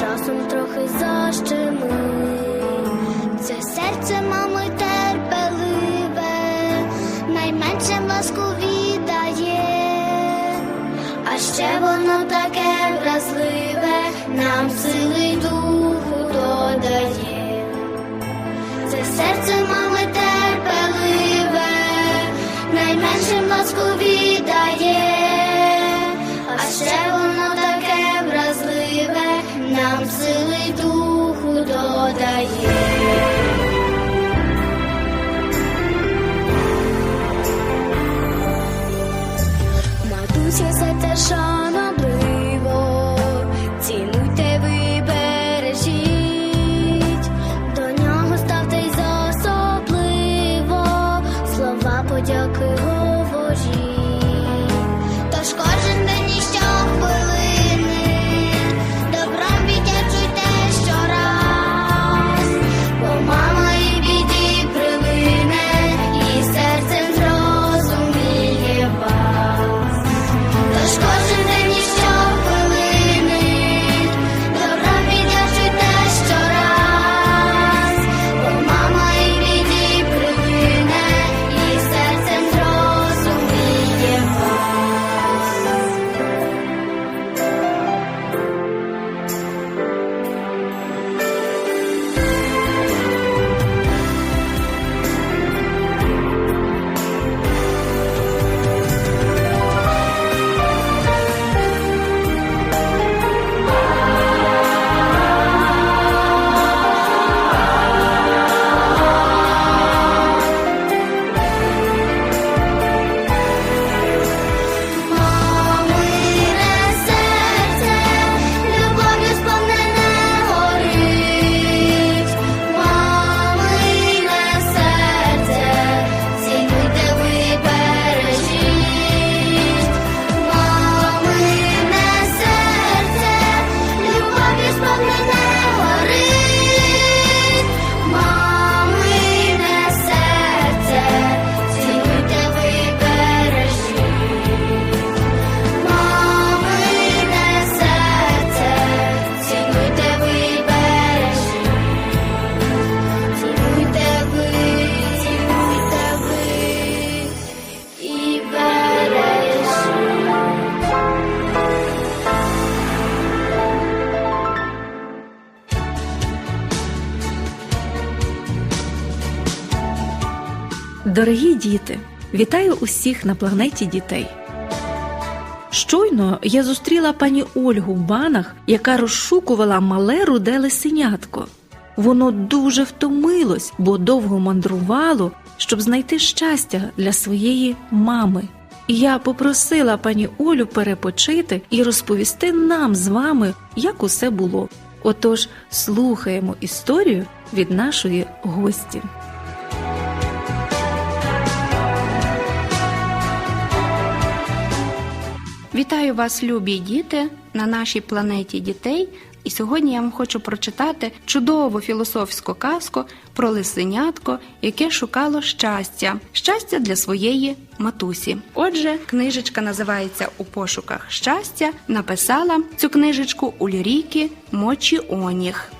часом трохи защемить. Це серце мами терпеливе, найменше ласку віддає, а ще воно таке вразливе, нам сили додає. Матуся Дорогі діти, вітаю усіх на планеті дітей. Щойно я зустріла пані Ольгу в банах, яка розшукувала мале руде лисенятко. Воно дуже втомилось, бо довго мандрувало, щоб знайти щастя для своєї мами. І я попросила пані Олю перепочити і розповісти нам з вами, як усе було. Отож, слухаємо історію від нашої гості. Вітаю вас, любі діти, на нашій планеті дітей. І сьогодні я вам хочу прочитати чудову філософську казку про лисенятко, яке шукало щастя, щастя для своєї матусі. Отже, книжечка називається У пошуках щастя. Написала цю книжечку Ульріки Мочіоніг.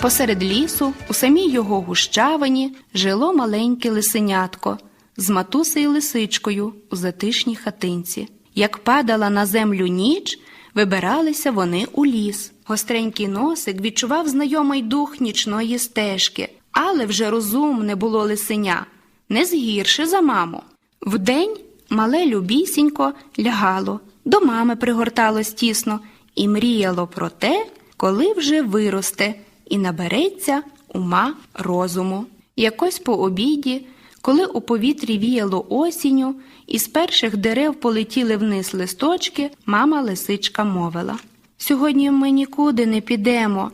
Посеред лісу, у самій його гущавині, жило маленьке лисенятко з матусею лисичкою у затишній хатинці. Як падала на землю ніч, вибиралися вони у ліс. Гостренький носик відчував знайомий дух нічної стежки, але вже розумне було лисеня, не згірше за маму. Вдень мале любісінько лягало, до мами пригорталось тісно і мріяло про те, коли вже виросте і набереться ума розуму. Якось по обіді, коли у повітрі віяло осінню, і з перших дерев полетіли вниз листочки, мама лисичка мовила Сьогодні ми нікуди не підемо.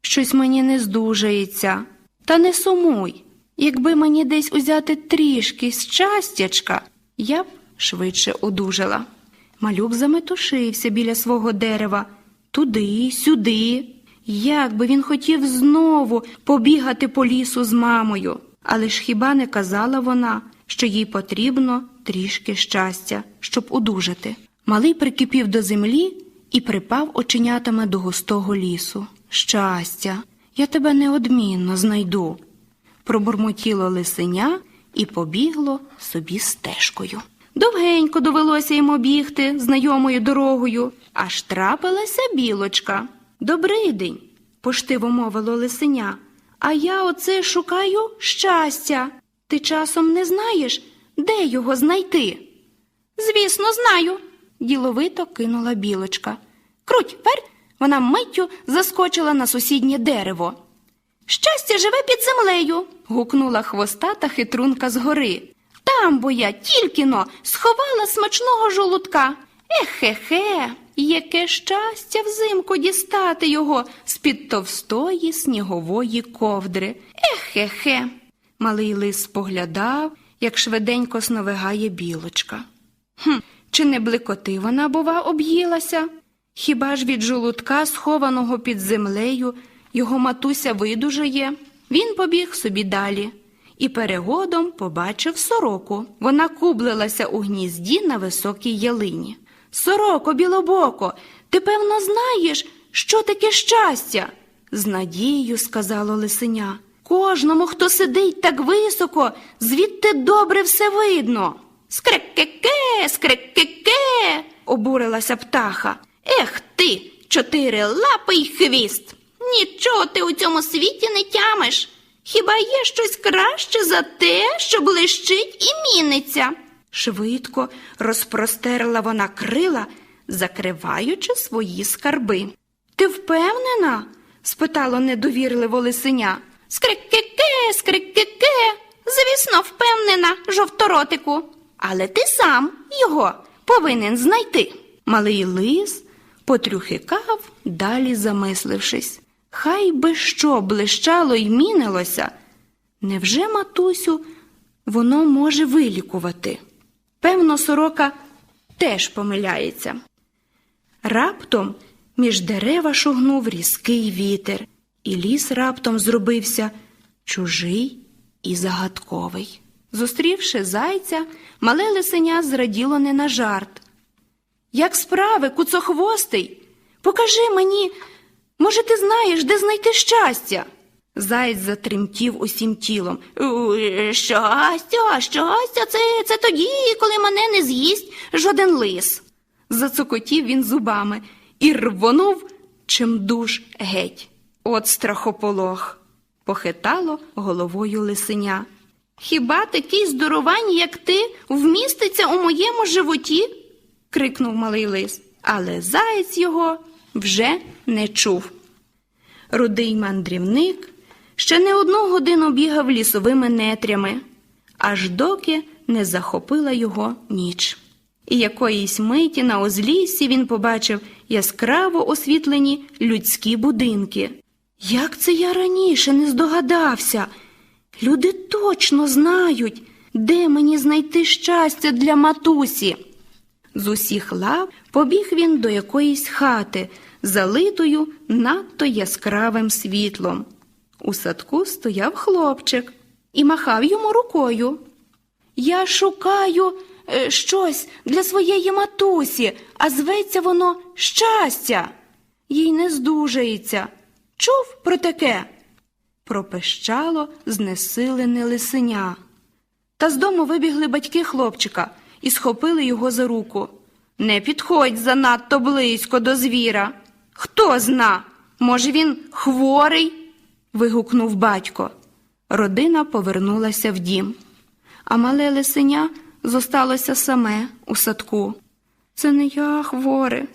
Щось мені не здужається. Та не сумуй. Якби мені десь узяти трішки щастячка, я б швидше одужала. Малюк заметушився біля свого дерева, туди, сюди. Як би він хотів знову побігати по лісу з мамою. Але ж хіба не казала вона, що їй потрібно трішки щастя, щоб одужати. Малий прикипів до землі і припав оченятами до густого лісу. Щастя, я тебе неодмінно знайду. Пробурмотіло лисеня і побігло собі стежкою. Довгенько довелося йому бігти знайомою дорогою, аж трапилася білочка. Добрий день, поштиво мовило лисеня. А я оце шукаю щастя. Ти часом не знаєш, де його знайти? Звісно, знаю, діловито кинула білочка. Круть, верть, вона миттю заскочила на сусіднє дерево. Щастя живе під землею. гукнула хвостата хитрунка згори. Там бо я тільки-но сховала смачного жолудка. Ехе-хе, яке щастя взимку дістати його з-під товстої снігової ковдри. Ехе-хе. Малий лис споглядав, як швиденько сновигає білочка. Хм, чи не бликоти вона, бува, об'їлася? Хіба ж від жолудка, схованого під землею, його матуся видужає? Він побіг собі далі і перегодом побачив сороку. Вона кублилася у гнізді на високій ялині. Сороко, білобоко, ти певно знаєш, що таке щастя? З надією сказало лисеня. Кожному, хто сидить так високо, звідти добре все видно. Скрекеке, скрекеке, обурилася птаха. Ех ти, чотирилапий хвіст. Нічого ти у цьому світі не тямиш. Хіба є щось краще за те, що блищить і міниться? Швидко розпростерла вона крила, закриваючи свої скарби. Ти впевнена? спитало недовірливо лисеня. Скрикеке, скрикеке. Звісно, впевнена, жовторотику. Але ти сам його повинен знайти. Малий лис потрюхикав, далі замислившись. Хай би що блищало й мінилося. Невже, матусю, воно може вилікувати? Певно, сорока теж помиляється. Раптом між дерева шугнув різкий вітер, і ліс раптом зробився чужий і загадковий. Зустрівши зайця, мале лисеня зраділо не на жарт. Як справи, куцохвостий? Покажи мені, може, ти знаєш, де знайти щастя? Заєць затремтів усім тілом. Щастя, щастя, це, це тоді, коли мене не з'їсть жоден лис. Зацокотів він зубами і рвонув чимдуж геть. От страхополох, похитало головою лисеня. Хіба такий здоровані, як ти, вміститься у моєму животі? крикнув малий лис, але заєць його вже не чув. Рудий мандрівник ще не одну годину бігав лісовими нетрями, аж доки не захопила його ніч. І якоїсь миті на узліссі він побачив яскраво освітлені людські будинки. Як це я раніше не здогадався? Люди точно знають, де мені знайти щастя для матусі. З усіх лав побіг він до якоїсь хати, залитою надто яскравим світлом. У садку стояв хлопчик і махав йому рукою. Я шукаю е, щось для своєї матусі, а зветься воно щастя. Їй не здужається. Чув про таке? Пропищало знесилене лисеня. Та з дому вибігли батьки хлопчика і схопили його за руку. Не підходь занадто близько до звіра. Хто зна, може, він хворий? Вигукнув батько. Родина повернулася в дім, а мале лисеня зосталося саме у садку. Це не я хворе,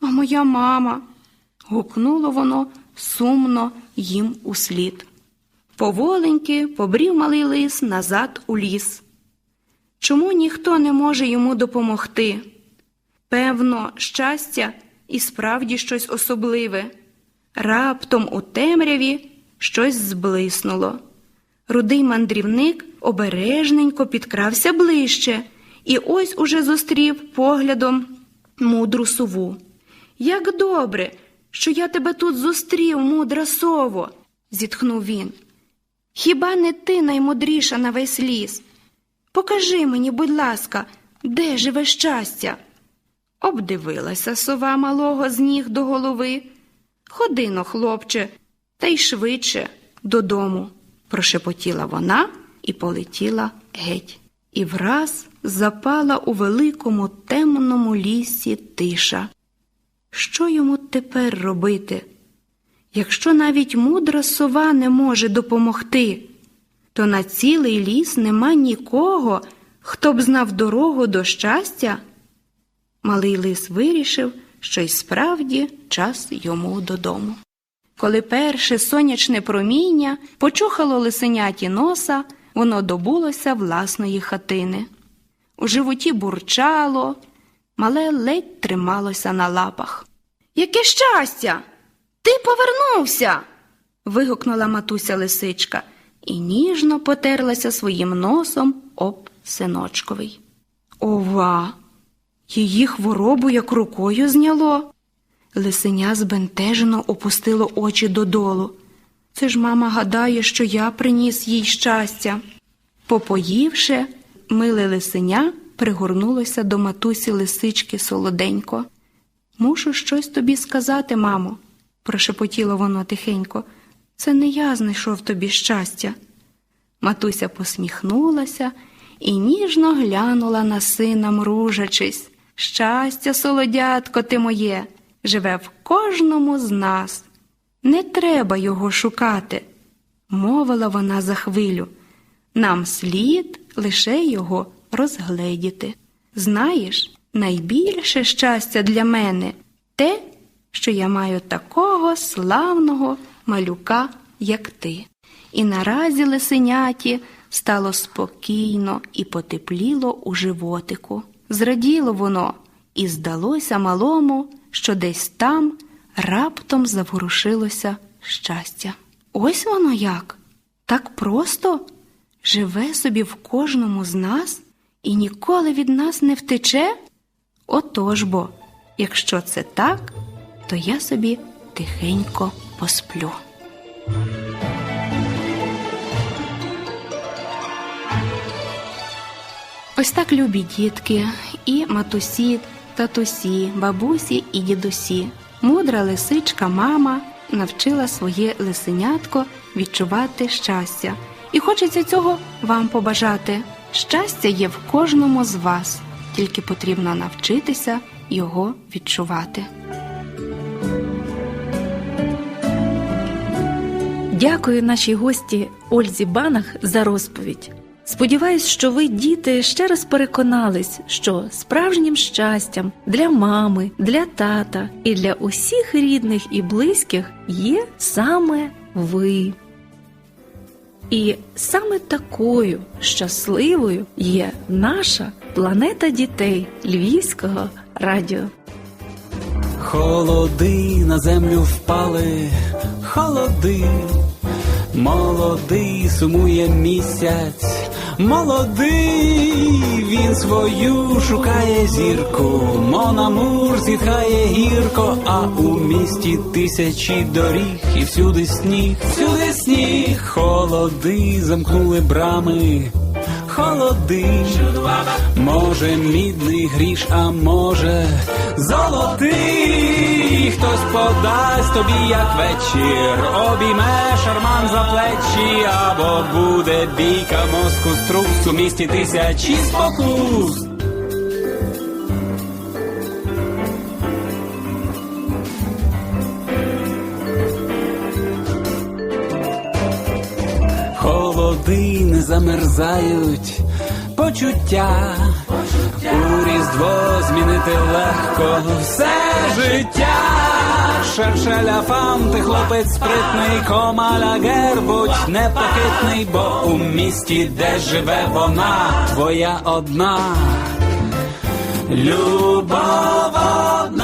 а моя мама. гукнуло воно сумно їм услід. Поволеньки побрів малий лис назад у ліс. Чому ніхто не може йому допомогти? Певно, щастя і справді щось особливе. Раптом у темряві щось зблиснуло. Рудий мандрівник обережненько підкрався ближче і ось уже зустрів поглядом мудру сову. Як добре, що я тебе тут зустрів, мудра сово, зітхнув він. Хіба не ти наймудріша на весь ліс? Покажи мені, будь ласка, де живе щастя? Обдивилася сова малого з ніг до голови. Ходино, хлопче, та й швидше додому, прошепотіла вона і полетіла геть. І враз запала у великому темному лісі тиша. Що йому тепер робити? Якщо навіть мудра сова не може допомогти, то на цілий ліс нема нікого, хто б знав дорогу до щастя. Малий лис вирішив, що й справді час йому додому. Коли перше сонячне проміння почухало лисеняті носа, воно добулося власної хатини. У животі бурчало, мале ледь трималося на лапах. Яке щастя! Ти повернувся. вигукнула матуся лисичка і ніжно потерлася своїм носом об синочковий. Ова! Її хворобу як рукою зняло. Лисеня збентежено опустило очі додолу. Це ж мама гадає, що я приніс їй щастя. Попоївши, миле лисеня пригорнулося до матусі лисички солоденько. Мушу щось тобі сказати, мамо, прошепотіло воно тихенько. Це не я знайшов тобі щастя. Матуся посміхнулася і ніжно глянула на сина, мружачись. Щастя, солодятко ти моє, живе в кожному з нас. Не треба його шукати, мовила вона за хвилю. Нам слід лише його розгледіти. Знаєш, найбільше щастя для мене те, що я маю такого славного малюка, як ти. І наразі лисеняті стало спокійно і потепліло у животику. Зраділо воно, і здалося малому, що десь там раптом заворушилося щастя. Ось воно як. Так просто живе собі в кожному з нас і ніколи від нас не втече? Отож бо, якщо це так, то я собі тихенько посплю. Ось так любі дітки, і матусі, татусі, бабусі і дідусі. Мудра лисичка мама навчила своє лисенятко відчувати щастя. І хочеться цього вам побажати. Щастя є в кожному з вас, тільки потрібно навчитися його відчувати. Дякую нашій гості Ользі Банах за розповідь. Сподіваюсь, що ви, діти, ще раз переконались, що справжнім щастям для мами, для тата і для усіх рідних і близьких є саме ви. І саме такою щасливою є наша планета дітей Львівського радіо. Холоди на землю впали, холоди, молодий сумує місяць, молодий, він свою шукає зірку, Монамур зітхає гірко, а у місті тисячі доріг, і всюди сніг, всюди сніг, холоди замкнули брами. Холоди, може мідний гріш, а може золотий, хтось подасть тобі, як вечір, обійме шарман за плечі, або буде бійка мозку струс у місті тисячі спокус. Холоди не замерзають, почуття, у різдво змінити легко все життя. Шершеля фам, ти хлопець спритний, комаля гербуть непохитний, бо у місті, де живе вона, твоя одна. Любов одна.